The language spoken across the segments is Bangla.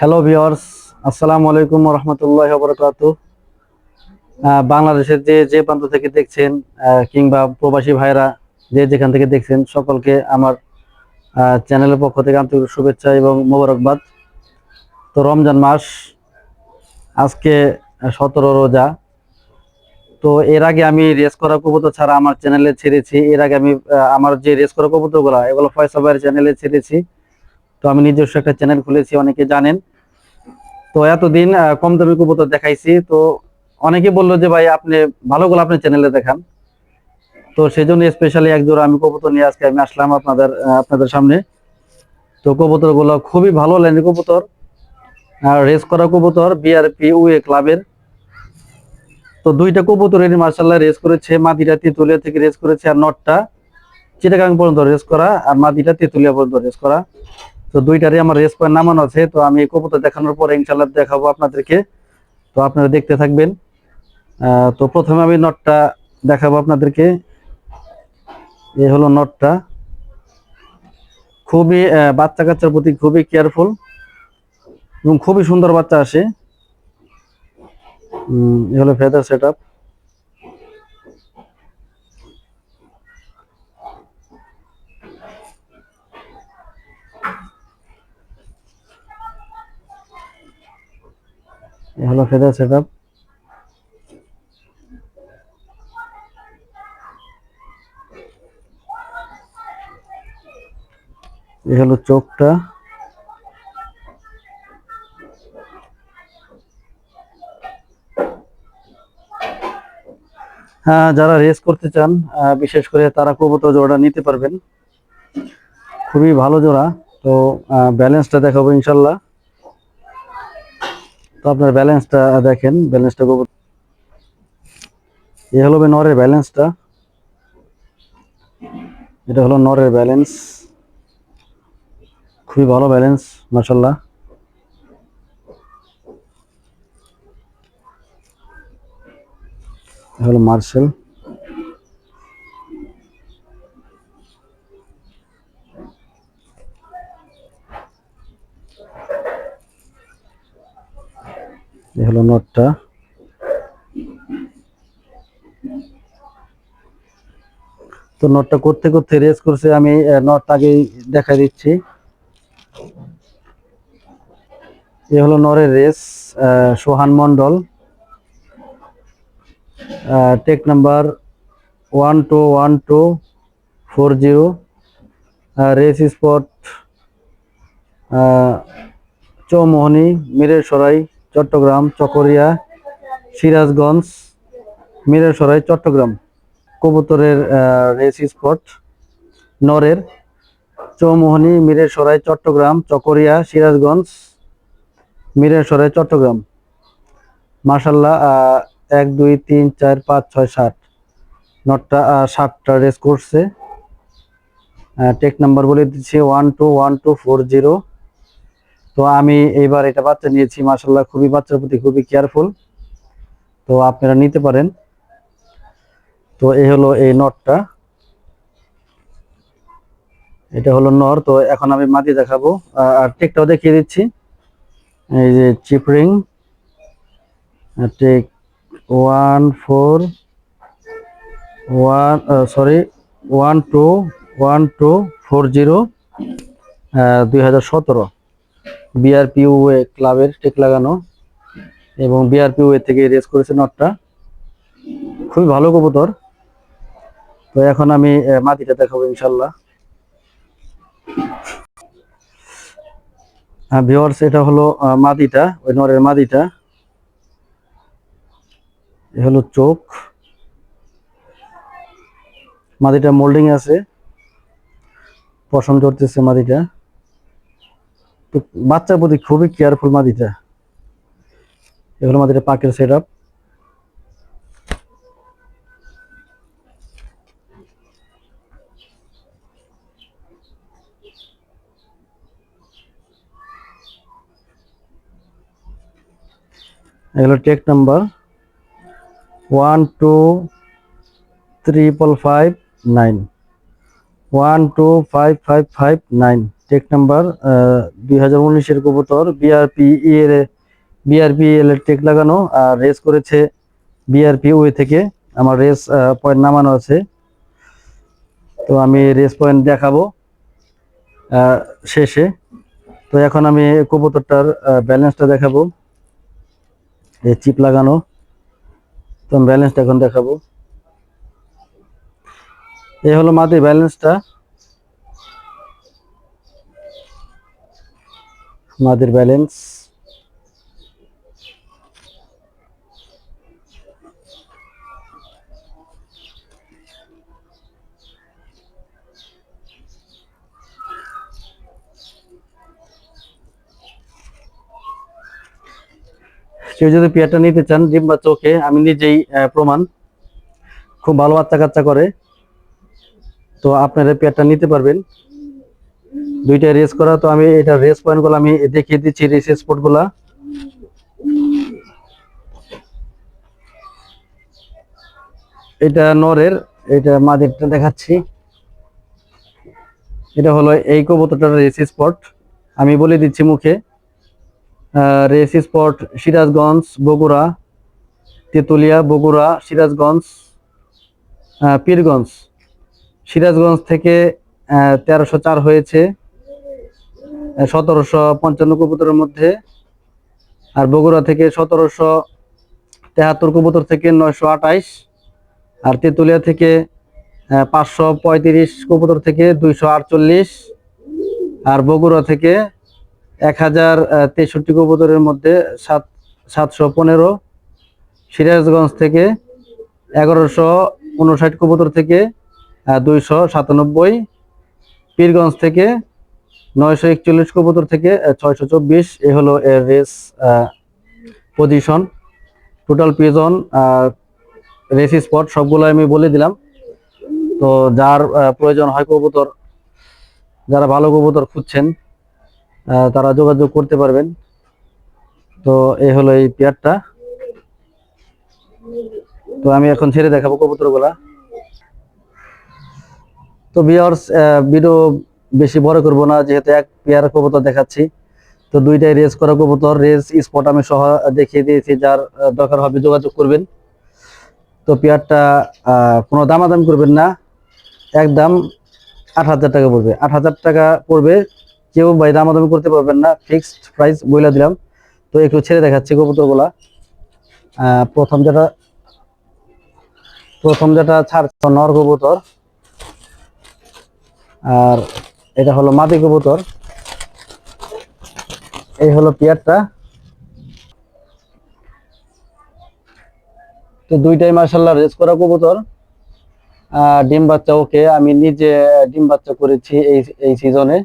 হ্যালো ভিওর্স আসসালামু আলাইকুম রহমতুল্লাহ বরকাত বাংলাদেশের যে যে প্রান্ত থেকে দেখছেন কিংবা প্রবাসী ভাইরা যে যেখান থেকে দেখছেন, সকলকে আমার চ্যানেলের পক্ষ থেকে আন্তরিক শুভেচ্ছা এবং মোবারকবাদ। তো রমজান মাস, আজকে সতেরো রোজা। তো এর আগে আমি রেস করা কবুতর ছাড়া আমার চ্যানেলে ছেড়েছি। এর আগে আমি আমার যে রেস করা কবুতরগুলো, এগুলো ফয়সা ভাইয়ের চ্যানেলে ছেড়েছি। তো আমি নিজস্ব একটা চ্যানেল খুলেছি, অনেকে জানেন। তো এতদিন কম দামি কবুতর দেখাইছি। তো অনেকে বলল যে, ভাই, আপনি ভালোগুলো আপনি চ্যানেলে দেখান। তো সেই জন্য স্পেশালি এক জোড়া আমি কবুতর নিয়ে আজকে আমি আসলাম আপনাদের আপনাদের সামনে। তো কবুতরগুলো খুবই ভালো লাইনের কবুতর। আর রেস করা কবুতর বিআরপি উয়ে ক্লাবের তো দুইটা কবুতরের মার্শাল্লাহ রেস করেছে। মাদিটা তেঁতুলিয়া থেকে রেস করেছে আর নটটা। চিটাগাং পর্যন্ত রেস করা আর মাদিটা তেঁতুলিয়া পর্যন্ত রেস করা। তো দুইটারই আমার রেস পয়েন্ট নামানো আছে, তো আমি কবুতর দেখানোর পরে ইনশাল্লাহ দেখাবো আপনাদেরকে। তো আপনারা দেখতে থাকবেন। তো প্রথমে আমি নটটা দেখাবো আপনাদেরকে। এ হলো নটটা খুবই বাচ্চা কাচ্চার প্রতি খুবই কেয়ারফুল এবং খুবই সুন্দর বাচ্চা আসে। এ হলো ফেদার সেট আপ হলো ফেদার সেট আপ হলো চোখটা। হ্যাঁ যারা রেস করতে চান বিশেষ করে তারা কবুতর জোড়া নিতে পারবেন। খুবই ভালো জোড়া। তো ব্যালেন্সটা দেখাবো ইনশাল্লাহ। তো আপনার ব্যালেন্সটা দেখেন, ব্যালেন্সটা গোবর এ হলো নরের ব্যালেন্সটা। এটা হলো নরের ব্যালেন্স। খুবই ভালো ব্যালেন্স মার্শাল্লাহ হলো মার্শাল। হলো নটটা। তো নটটা করতে করতে রেস করছে, আমি নটটা আগেই দেখা দিচ্ছি। এ হলো নরের race Sohan Mondal tag number one two one two four zero race spot Chowmohani Mirsharai Chattogram, Chakaria, Sirajganj, Mirsharai, Chattogram. কবুতরের রেস স্পট নরের, চৌমোহনী, মিরেরসরাই, চট্টগ্রাম, চকরিয়া, সিরাজগঞ্জ, মিরেরসরাই, চট্টগ্রাম। মার্শাল্লাহ এক, দুই, তিন, চার, পাঁচ, ছয়, সাত। নটটা সাতটা রেস করছে। টেক নাম্বার বলে দিচ্ছি one two one two four zero তো আমি এইবার এটা বাচ্চা নিয়েছি মার্শাল্লাহ খুবই বাচ্চার প্রতি খুবই কেয়ারফুল তো আপনারা নিতে পারেন। তো এই হলো এই নটটা। এটা হলো নর, তো এখন আমি মাটি দেখাবো। আর টেকটাও দেখিয়ে দিচ্ছি। এই যে chip ring tag one four, one sorry, one two one two four zero দুই হাজার সতেরো। বিআরপিউ ক্লাবের টেক লাগানো এবং বিআরপিউ থেকে রেস করেছে নটটা। খুবই ভালো কবুতর। তো এখন আমি মাটিটা দেখাবো ইনশাল্লাহ হ্যাঁ ভিওয়ার্স এটা হলো মাদিটা ওই নরের মাদিটা এ হলো চোখ। মাদিটা মোল্ডিং আছে। পশম চড়তেছে মাদিটা বাচ্চার প্রতি খুবই কেয়ারফুল মাদিটা এগুলো মাদিটা পাকের সেট আপ এগুলো tag number one two triple five nine one two five five five nine tag number দুই হাজার উনিশের কবুতর বিআরপি এর বিআরপি এর টেক লাগানো, আর রেস করেছে বিআরপি ওয়ে থেকে। আমার রেস পয়েন্ট নামানো আছে। তো আমি রেস পয়েন্ট দেখাবো শেষে। তো এখন আমি কবুতরটার ব্যালেন্সটা দেখাবো। এই চিপ লাগানো। তো ব্যালেন্সটা এখন দেখাবো। এই হলো মাটির ব্যালেন্সটা মাদের ব্যালেন্স কেউ যদি পেয়ারটা নিতে চান, ডিম বা চোখে, আমি নিজেই প্রমাণ। খুব ভালো বাচ্চা কাচ্চা করে। তো আপনারা পেয়ারটা নিতে পারবেন। দুইটা রেস করা, তো আমি এটা রেস পয়েন্টগুলো আমি দেখিয়ে দিচ্ছি রেস স্পটগুলা। এটা নরের, এটা মাদেরটা দেখাচ্ছি। এটা হলো এই কবুতরটার রেস স্পট আমি বলে দিচ্ছি মুখে রেস স্পট সিরাজগঞ্জ, বগুড়া, তেতুলিয়া, বগুড়া, সিরাজগঞ্জ পীরগঞ্জ। সিরাজগঞ্জ থেকে তেরোশো চার হয়েছে। সতেরোশো পঞ্চান্ন কবুতরের মধ্যে, আর বগুড়া থেকে সতেরোশো তেহাত্তর কবুতর থেকে নয়শো আঠাইশ, আর তেঁতুলিয়া থেকে পাঁচশো পঁয়ত্রিশ কবুতর থেকে দুইশো আটচল্লিশ, আর বগুড়া থেকে এক হাজার তেষট্টি কবুতরের মধ্যে সাত, সাতশো পনেরো, সিরাজগঞ্জ থেকে এগারোশো উনষাট কবুতর থেকে দুইশো সাতানব্বই, পীরগঞ্জ থেকে নয়শো একচল্লিশ কবুতর থেকে ছয়শো চব্বিশ। এ হলো এর race position total pigeon race spot সবগুলো আমি বলে দিলাম। তো যার প্রয়োজন হয় কবুতর, যারা ভালো কবুতর খুঁজছেন তারা যোগাযোগ করতে পারবেন। তো এই হলো এই পেয়ারটা। তো আমি এখন ছেড়ে দেখাবো কবুতরগুলা। তো বিয়ার্স ভিডিও বেশি বড় করব না, যেহেতু এক পেয়ার কবুতর দেখাচ্ছি। তো দুইটাই রেস করা কবুতর রেস স্পট আমি সহ দেখিয়ে দিয়েছি, যার দরকার হবে যোগাযোগ করবেন। তো পেয়ারটা কোনো দামাদামি করবেন না, একদম আট হাজার টাকা পড়বে। আট হাজার টাকা পড়বে, কেউ ভাই দামাদামি করতে পারবেন না ফিক্সড প্রাইস বইলা দিলাম। তো একটু ছেড়ে দেখাচ্ছি কবুতরগুলা। প্রথম যেটা প্রথম যেটা ছাড়ছে নর কবুতর, আর এটা হলো মাদি কবুতর। এই হলো পেয়ারটা। তো দুইটাই মার্শাল্লাহ রেস করা কবুতর। ডিম বাচ্চা, ওকে, আমি নিজে ডিম বাচ্চা করেছি এই এই সিজনে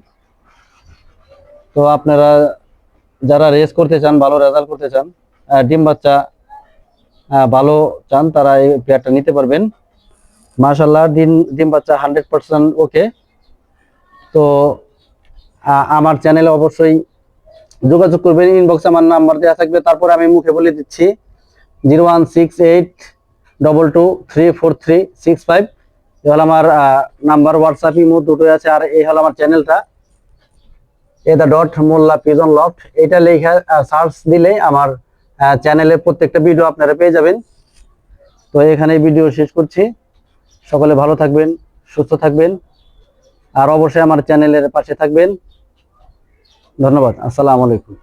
তো আপনারা যারা রেস করতে চান, ভালো রেজাল্ট করতে চান ডিম বাচ্চা ভালো চান, তারা এই পেয়ারটা নিতে পারবেন। মার্শাল্লাহ ডিম ডিম বাচ্চা হান্ড্রেড পার্সেন্ট ওকে। তো আমার চ্যানেলে অবশ্যই যোগাযোগ করবেন ইনবক্সে আমার নাম্বার দেওয়া থাকবে। তারপরে আমি মুখে বলে দিচ্ছি zero one six eight double two three four three six five এ হলো আমার নাম্বার হোয়াটসঅ্যাপ ইমো দুটোই আছে, আর এই হলো আমার চ্যানেলটা এ the dot Molla pigeon loft এটা লেখা সার্চ দিলেই আমার চ্যানেলে প্রত্যেকটা ভিডিও আপনারা পেয়ে যাবেন। তো এখানে ভিডিও শেষ করছি। সকলে ভালো থাকবেন, সুস্থ থাকবেন। আর অবশ্যই আমার চ্যানেলের পাশে থাকবেন। ধন্যবাদ আসসালামু আলাইকুম।